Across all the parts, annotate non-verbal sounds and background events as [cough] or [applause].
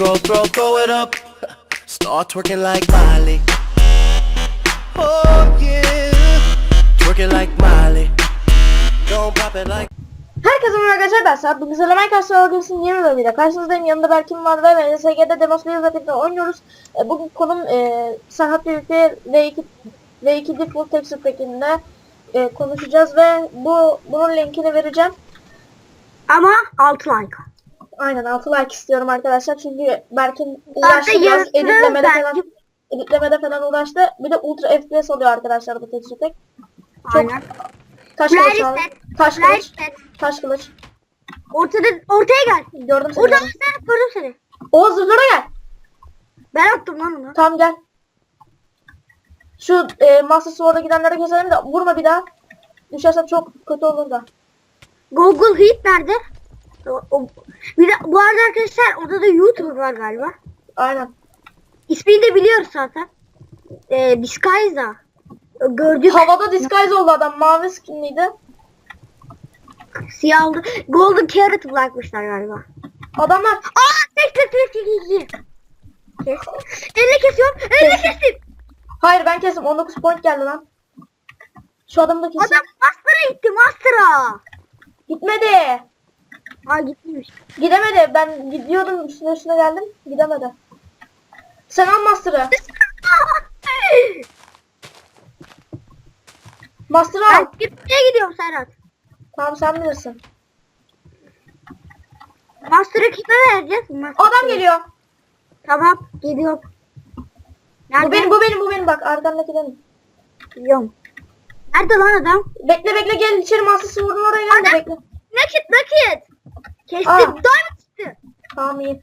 throw, throw, throw it up. Start twerking like Miley. Oh yeah. Twerking like Miley. Don't pop it like. Herkese merhaba arkadaşlar ben Serhat. Bugün Zelamen Karşı Algısı'nın yeni bölümüyle karşınızdayım. Yanımda Berkim var ve MSG'de Demos Player'la birlikte oynuyoruz. E, bugün konum e, Serhat birlikte V2, V2 Default Texture Pack'inde e, konuşacağız ve bu bunun linkini vereceğim. Ama 6 like. Aynen 6 like istiyorum arkadaşlar çünkü Berkim Zaten uğraştı biraz editlemede falan, Berkim. editlemede falan uğraştı. Bir de Ultra FPS oluyor arkadaşlar bu Texture Pack. Aynen. Taş kılıç set. Taş kılıç. set. Taş kılıç. Ortada, ortaya gel. Gördüm seni. Oradan gördüm. sen gördüm seni. O zırhlara gel. Ben attım lan onu. Tamam gel. Şu e, Master Sword'a gidenlere keselim de vurma bir daha. Düşersen çok kötü olur da. Google Heat nerede? O, bir de, bu arada arkadaşlar orada da YouTuber var galiba. Aynen. İsmini de biliyoruz zaten. Ee, Disguise'a. Gördük. Havada disguise oldu adam. Mavi skinliydi. Siyah oldu. Golden Carrot bırakmışlar galiba. Adamlar Aa! Tek tek tek tek tek. Kes. Elle kesiyorum. Elle Kes. kestim. hayır ben kesim 19 point geldi lan. Şu adamı da kesin. Adam Master'a gitti. Master'a. Gitmedi. Aa gitmiş. Gidemedi. Ben gidiyordum üstüne üstüne geldim. Gidemedi. Sen al Master'ı. Master'ı al. Ben gitmeye gidiyorum Serhat. Tamam sen bilirsin. Master'ı kime vereceğiz? Master Adam geliyor. Tamam geliyorum. Nerede? Bu benim bu benim bu benim bak arkamdaki benim. Biliyorum. Nerede lan adam? Bekle bekle gel içeri Master Sword'un oraya gel bekle. Naked naked. Kestim. Aa. Diamond çıktı. Tamam iyi.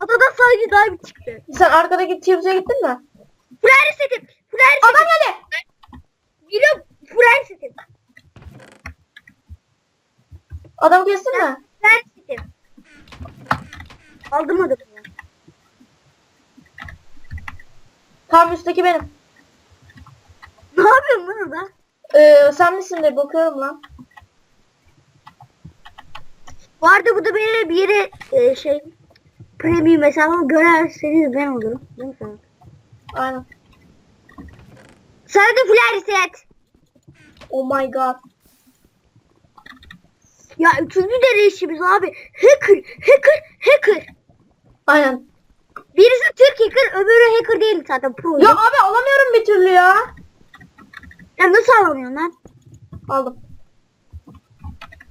Adada sadece diamond çıktı. Sen arkadaki Tier'e gittin mi? Flyer setim. Flyer Adam setim. geldi. Biliyorum. Flyer setim. Adamı kestin mi? Flyer setim. Aldım adamı. Tam üstteki benim. Ne yapıyorsun lan orada? Ee, sen misin de bakıyorum lan. Bu arada bu da benim bir yere e, şey premium hesabımı görerseniz ben olurum. Değil mi Serhat? Aynen. Sana da flyer set. Oh my god. Ya üçüncü deneyişimiz abi. Hacker, hacker, hacker. Aynen. Birisi Türk hacker, öbürü hacker değil zaten pro. Ya abi alamıyorum bir türlü ya. Ya nasıl alamıyorsun lan? Aldım.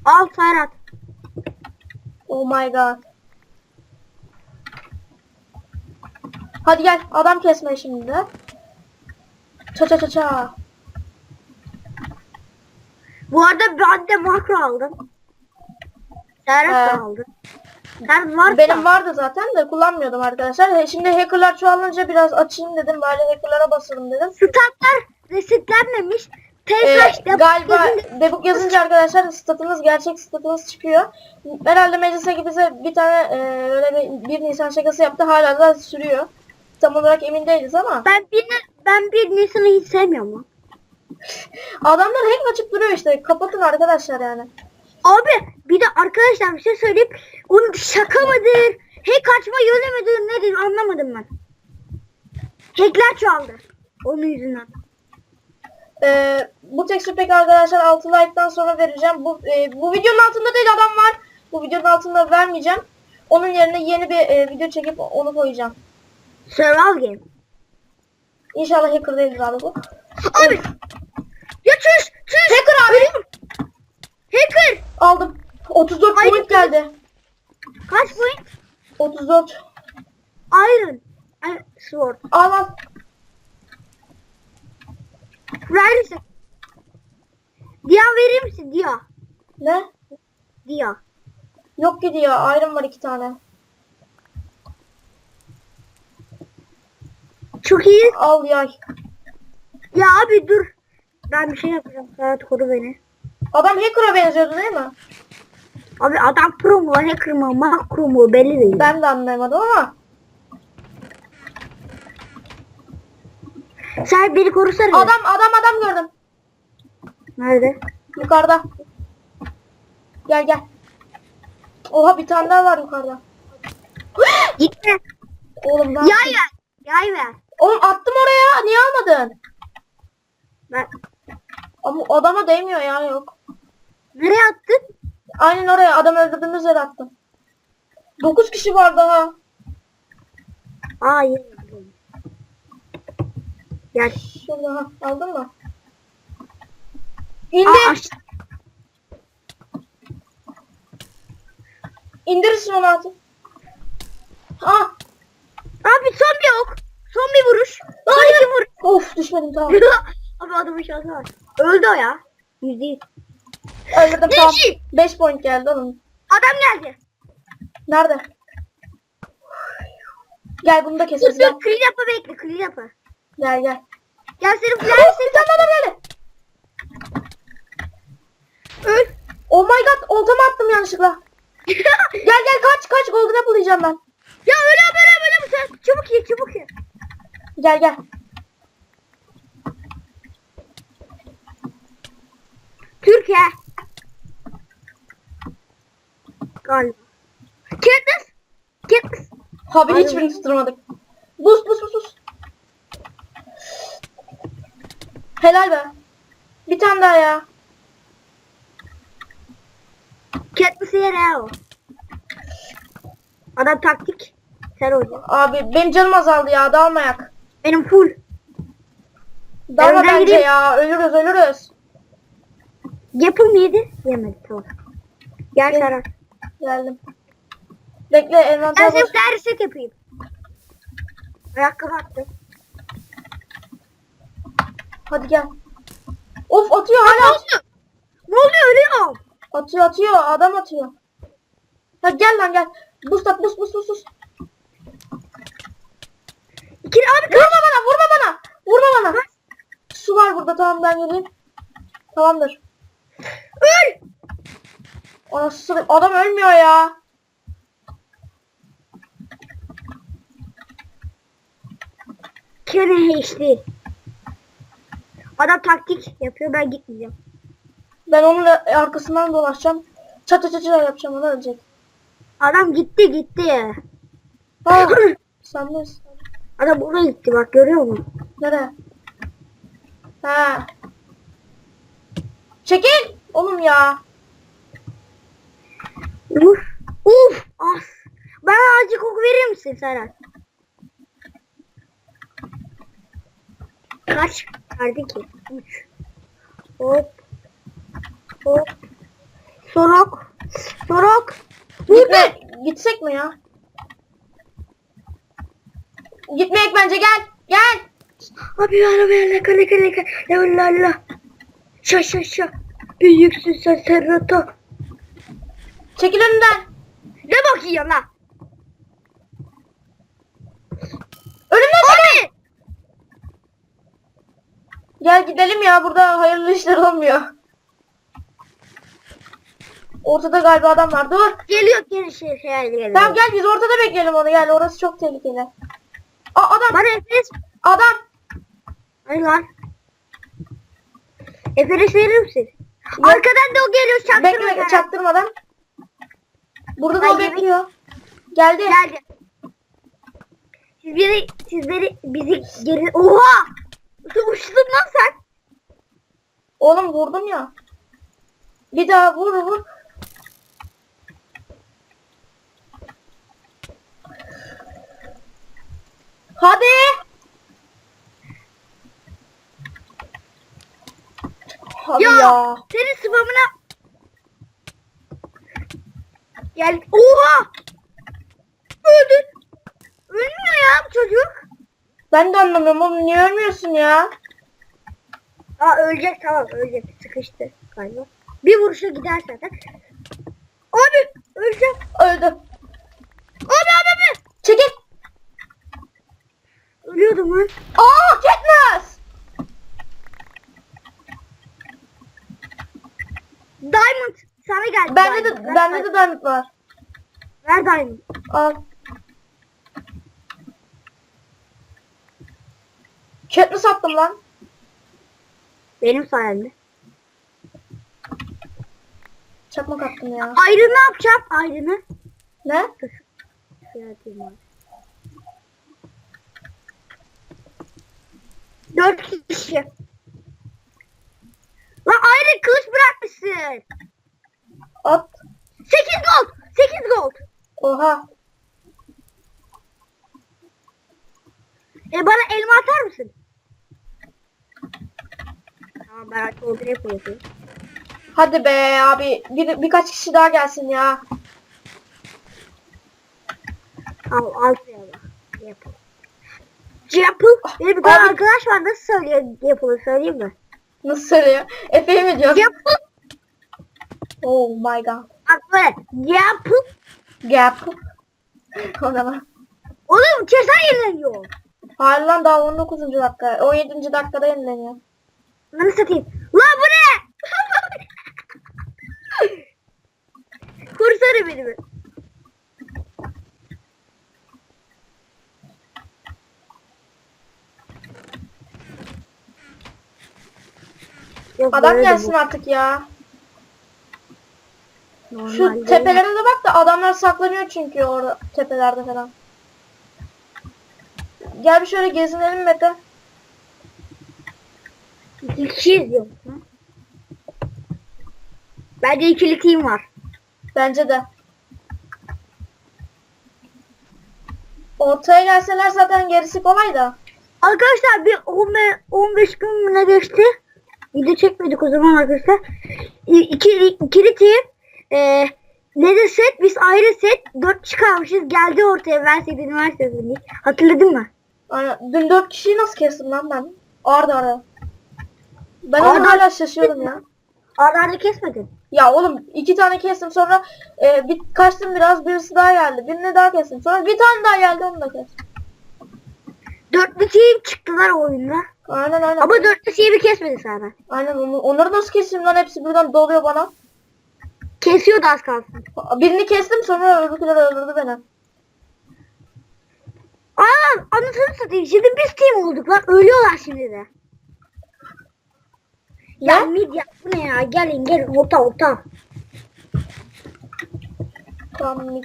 Al Ferhat. Oh my god. Hadi gel adam kesme şimdi. Ça ça ça ça. Bu arada ben de makro aldım. Serhat He. da aldı. Sen varsa. Benim vardı zaten de kullanmıyordum arkadaşlar. Şimdi hackerlar çoğalınca biraz açayım dedim. Bari hackerlara basalım dedim. Statlar resetlenmemiş. Ee, Tezraş da galiba debug yazınca arkadaşlar statınız gerçek statınız çıkıyor. Herhalde meclise bize bir tane e, öyle bir, bir Nisan şakası yaptı. Hala da sürüyor. Tam olarak emin değiliz ama. ben bir ben bir Nisan'ı hiç sevmiyorum. Adamlar hack açıp duruyor işte. Kapatın arkadaşlar yani. Abi bir de arkadaşlar bir şey söyleyeyim. Onun şaka mıdır? Hack açma yolu mudur nedir anlamadım ben. Hackler çoğaldı. Onun yüzünden. Ee, bu texture pack arkadaşlar 6 like'dan sonra vereceğim. Bu e, bu videonun altında değil adam var. Bu videonun altında vermeyeceğim. Onun yerine yeni bir e, video çekip onu koyacağım. Survival game. İnşallah hacker değildir abi bu. Abi. Ya çüş çüş. Hacker abi. Hacker. Aldım. 34 Ay, point geldi. Kaç point? 34. Iron. Sword. Al al. Neredesin? Dia verir misin? Dia. Ne? Dia. Yok gidiyor. Iron var iki tane. Çok iyi. Al yay. Ya abi dur. Ben bir şey yapacağım. Serhat koru beni. Adam hacker'a benziyordu değil mi? Abi adam pro mu hacker mı makro mu belli değil. Ben de anlayamadım ama. Sen beni korusana. Adam adam adam gördüm. Nerede? Yukarıda. Gel gel. Oha bir tane daha var yukarıda. [gasps] Gitme. Oğlum ben... Yay ver. Yay ver. Oğlum attım oraya. Niye almadın? Ben... Ama adama değmiyor ya yok. Nereye attın? Aynen oraya adam öldürdüğümüz yere attım. 9 kişi var daha. İyi. Gel. Şurada aldın mı? Aa, İndir. İndirirsin onu artık. Ah. Abi son bir ok. Son bir vuruş. Son iki vuruş. Of düşmedim tamam. [laughs] Abi adamın şansı var. Öldü o ya. Yüzde yüz. Öldürdüm tamam. 5 point geldi oğlum. Adam geldi. Nerede? Gel bunu da Dur keseriz. Gel dur. Clean yapı bekle. Clean yapı. Gel. gel. Gel senin Oh, flash bir tane adam geldi. Öl. Oh my god oltamı attım yanlışlıkla. [laughs] Gel gel kaç kaç golden apple yiyeceğim ben. ya öyle böyle böyle bu sen. Çabuk ye çabuk ye. Gel gel. Türkiye. Galiba. Katniss. Katniss. Abi hiçbirini tutturmadık. Helal be. Bir tane daha ya. Katniss'i yere o. Adam taktik. Sen oyna. Abi benim canım azaldı ya dalmayak. Benim full. Dalma bence gideyim. ya ölürüz ölürüz. Yapım yedi. Yemedi tamam. Gel Serhat. Geldim. Bekle Ben envanter senin boş. flash reset yapayım. Ayakkabı attım. Hadi gel. Of atıyor hala. Ne oluyor ölüyorum. Atıyor atıyor adam atıyor. Hadi gel lan gel. Bus at bus bus bus. İkili abi Vurma bana vurma bana. Vurma bana. Su var burada tamam ben geleyim. Tamamdır. öl. Anasını adam ölmüyor ya. Kene HD. Adam taktik yapıyor ben gitmeyeceğim. Ben onun arkasından dolaşacağım. Çatı çatı yapacağım onu ölecek. Adam gitti gitti. Ah, sen nesin? Adam oraya gitti bak görüyor musun? Nereye? Ha. Çekil. Oğlum ya. Uf. Uf. As. Bana azıcık ok verir misin Serhat? Kaç verdi ki? 3. Hop. Hop. Sorok. Sorok. Gitme. Gitsek mi ya? Gitmeyek bence gel. Gel. Abi arabaya laka laka laka. La la la. Şa şa şa. Büyüksün sen Serhat'a. Çekil önünden. Ne bakıyorsun lan? Önümden çekil. Abi. Gel gidelim ya burada hayırlı işler olmuyor. Ortada galiba adam var. Dur. Geliyor geri şey şey geliyor. Tamam gel biz ortada bekleyelim onu. Gel orası çok tehlikeli. Aa adam. Bana Efes. Adam. Hadi lan. Efes verir misin? Arkadan da o geliyor çaktırma. Bekle çaktırmadan. Burada da o bekliyor. Geldi. Geldi. Siz beni, siz beni, bizi geri... Oha! Uçtun lan sen. Oğlum vurdum ya. Bir daha vur vur. Hadi. Hadi Ya, ya. senin spamına... Gel. Oha! Öldün. Ölmüyor ya bu çocuk. Ben de anlamıyorum oğlum niye ölmüyorsun ya? Aa ölecek tamam ölecek. Sıkıştı galiba. Bir vuruşa gider zaten. Abi öleceğim. Öldü. Abi abi abi. Çekil. Ölüyordum lan. Aa Katniss. Diamond sana geldi. Bende Diamond. de Ver, bende de diamond var. Ver Diamond. Al. Katniss attım lan. Benim sayemde. Çakmak attım ya. Ayrı ne yapacağım? Ayrını. Ne? Dört kişi. Lan ayrı kılıç bırakmışsın. At. Sekiz gold. Sekiz gold. Oha. E bana elma atar mısın? Tamam ben artık ortaya koyayım. Hadi be abi. Bir, birkaç kişi daha gelsin ya. Al bak. Yapıl. Yapıl. Benim bir tane Abi- arkadaş var nasıl söylüyor yapılı söyleyeyim mi? Nasıl söylüyor? Efe'yi mi diyor? Yapıl. Oh my god. Bak böyle. Gap. o zaman. Oğlum keser yenileniyor. Hayır lan daha 19. dakika. 17. dakikada yenileniyor. Lan satayım. Lan bu ne? Kursana beni mi? Yok, Adam gelsin artık ya. bu. Şu tepelere de bak da adamlar saklanıyor çünkü orada tepelerde falan. Gel bir şöyle gezinelim Mete. İkiyiz yok. Bence ikili team var. Bence de. Ortaya gelseler zaten gerisi kolay da. Arkadaşlar bir 15, 15 gün mü ne geçti? Video çekmedik o zaman arkadaşlar. İkili, ikili team. E, ne de set? Biz ayrı set. 4 çıkarmışız. Geldi ortaya. Ben set üniversitesinde. Hatırladın mı? Aynen. Dün dört kişiyi nasıl kestim lan ben? Arda arda. Ben onu hala şaşıyorum ya. Arda arda kesmedin. Ya oğlum iki tane kestim sonra e, bir kaçtım biraz birisi daha geldi. Birini daha kestim. Sonra bir tane daha geldi onu da kestim. Dörtlü team çıktılar oyunda. Aynen aynen. Ama dörtlü team'i kesmedi sana. Aynen onu, onları nasıl keseyim lan hepsi birden doluyor bana. Kesiyordu az kalsın. Birini kestim sonra öbürküleri öldürdü beni. Aa anasını satayım. Şimdi biz team olduk lan. Ölüyorlar şimdi de. Ya Ne? mid ya bu ne ya? Gelin gelin orta orta. Tamam mid.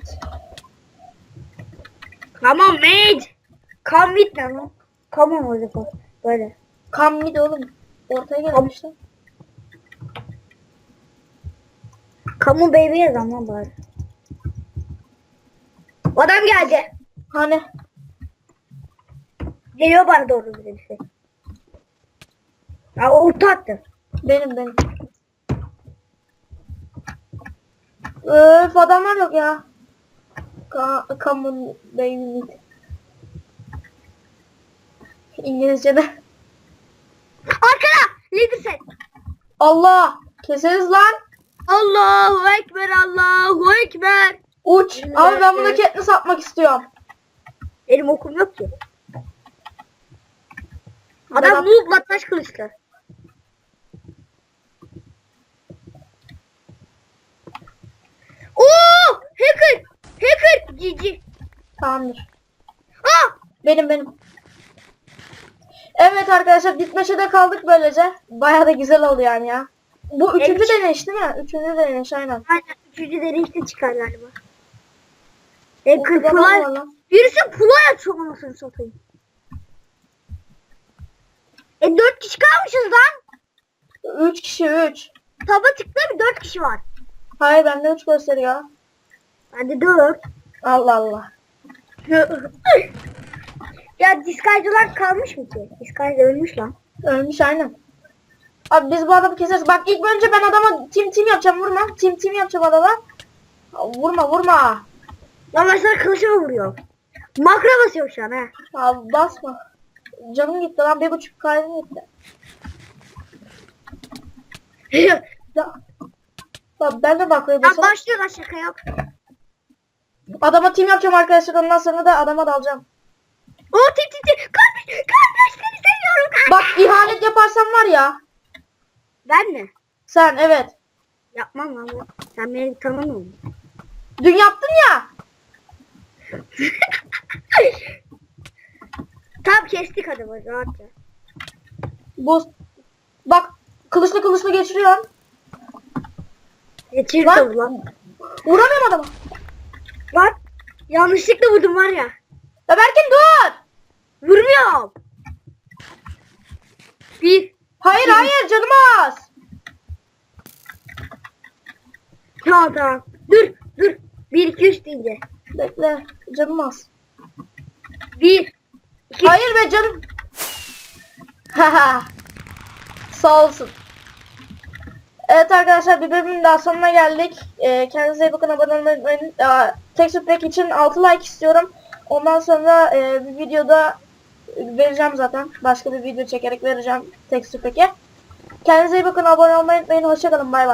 Mid ne lan? Come on olacak o. Böyle. Kam mid oğlum. Ortaya. Come on baby yazan lan bari. Adam geldi. Hani Geliyor bana doğru bir şey. Ya orta attı. Benim benim. Öf adamlar yok ya. Ka come on baby. İngilizce'de. Arkada. Leader set. Allah! Keseriz lan. Allahu Ekber Allahu Ekber. Uç. Abi ben buna Katniss atmak istiyorum. Benim okum yok ki. Adam at- noob taş kılıçlı. Oo! Hacker! Hacker! Cici. Tamamdır. Ah! Benim benim. Evet arkadaşlar bitmeşede kaldık böylece. Baya da güzel oldu yani ya. Bu üçüncü Evet. deneyiş değil mi? Üçüncü deneyiş aynen. Aynen üçüncü deneyişte çıkar galiba. Hacker Okulda Pulay. var lan. Birisi Pulay açıyor anasını satayım. E dört kişi kalmışız lan. Üç kişi üç. Taba tıkla bir dört kişi var. Hayır bende üç gösteriyor. Hadi dört. Allah Allah. [laughs] ya diskaycılar kalmış mı ki? Diskaycı ölmüş lan. Ölmüş aynen. Abi biz bu adamı keseriz. Bak ilk önce ben adama tim tim yapacağım vurma. Tim tim yapacağım adama. Vurma vurma. Lan ben sana kılıçıma vuruyor. Makro basıyor şu an ha. Abi basma. Canım gitti lan bir buçuk kalbim gitti. [laughs] Ya. Bak ben de bakmaya ya basarım. başlıyorlar şaka yok. Adama tim yapacağım arkadaşlar ondan sonra da adama dalacağım. O tim tim tim. Kardeş, kardeş seni seviyorum. kardeş. Bak ihanet yaparsan var ya. Ben mi? Sen evet. Yapmam lan. bu. Sen beni tanımıyor musun? Dün yaptın ya. [laughs] Tam kestik adamı rahatça. Bu. Bak kılıçlı kılıçlı geçiriyor. Geçirdim Lan. lan. Vuramıyorum adamı. Lan. Yanlışlıkla vurdum var ya. Ya Berkin dur. Vurmuyorum. Bir. Hayır hayır canım az. Tamam tamam. Dur dur. Bir iki üç deyince. Bekle canım az. Bir. iki. Hayır be canım. Haha. Sağ olsun. Evet arkadaşlar bir bölümün daha sonuna geldik. Ee, kendinize iyi bakın abone olmayı unutmayın. Aa, Texture Pack için 6 like istiyorum. Ondan sonra e, bir videoda vereceğim zaten. Başka bir video çekerek vereceğim Texture Pack'e. Kendinize iyi bakın abone olmayı unutmayın. Hoşçakalın bay bay.